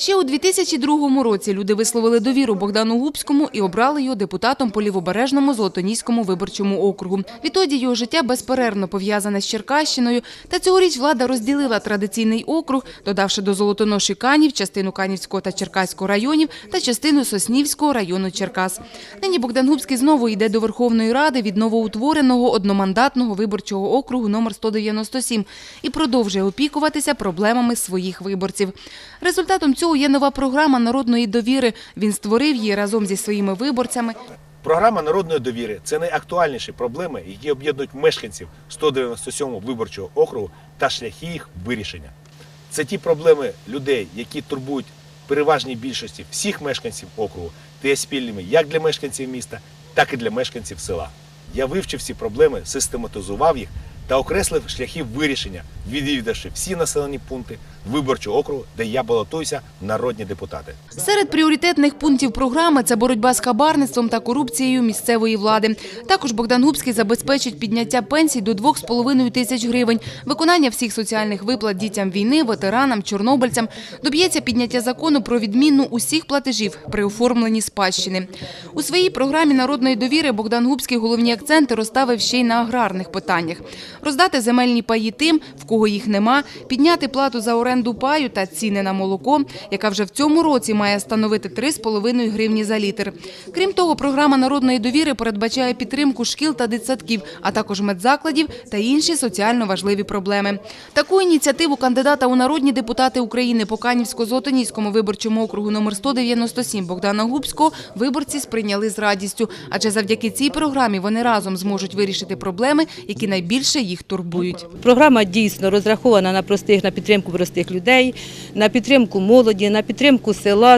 Ще у 2002 році люди висловили довіру Богдану Губському і обрали його депутатом по лівобережному Золотоніському виборчому округу. Відтоді його життя безперервно пов'язане з Черкащиною, та цьогоріч влада розділила традиційний округ, додавши до Золотоноші Канів частину Канівського та Черкаського районів та частину Соснівського району Черкас. Нині Богдан Губський знову йде до Верховної Ради від новоутвореного одномандатного виборчого округу номер 197 і продовжує опікуватися проблемами своїх виборців. Результатом цього є нова програма народної довіри. Він створив її разом зі своїми виборцями. Програма народної довіри це найактуальніші проблеми, які об'єднують мешканців 197-го виборчого округу та шляхи їх вирішення. Це ті проблеми людей, які турбують переважній більшості всіх мешканців округу, та є спільними як для мешканців міста, так і для мешканців села. Я вивчив ці проблеми, систематизував їх та окреслив шляхи вирішення, відвідавши всі населені пункти виборчого округу, де я балотуюся народні депутати. Серед пріоритетних пунктів програми це боротьба з хабарництвом та корупцією місцевої влади. Також Богдан Губський забезпечить підняття пенсій до 2,5 тисяч гривень, виконання всіх соціальних виплат дітям війни, ветеранам, чорнобильцям, доб'ється підняття закону про відміну усіх платежів при оформленні спадщини. У своїй програмі народної довіри Богдан Губський головні акценти розставив ще й на аграрних питаннях. Роздати земельні паї тим, в кого їх нема, підняти плату за оренду паю та ціни на молоко, яка вже в цьому році має становити 3,5 гривні за літр. Крім того, програма народної довіри передбачає підтримку шкіл та дитсадків, а також медзакладів та інші соціально важливі проблеми. Таку ініціативу кандидата у народні депутати України по Канівсько-Золотоніському виборчому округу номер 197 Богдана Губського виборці сприйняли з радістю, адже завдяки цій програмі вони разом зможуть вирішити проблеми, які найбільше їх турбують. Програма дійсно розрахована на простих, на підтримку простих людей, на підтримку молоді, на підтримку села.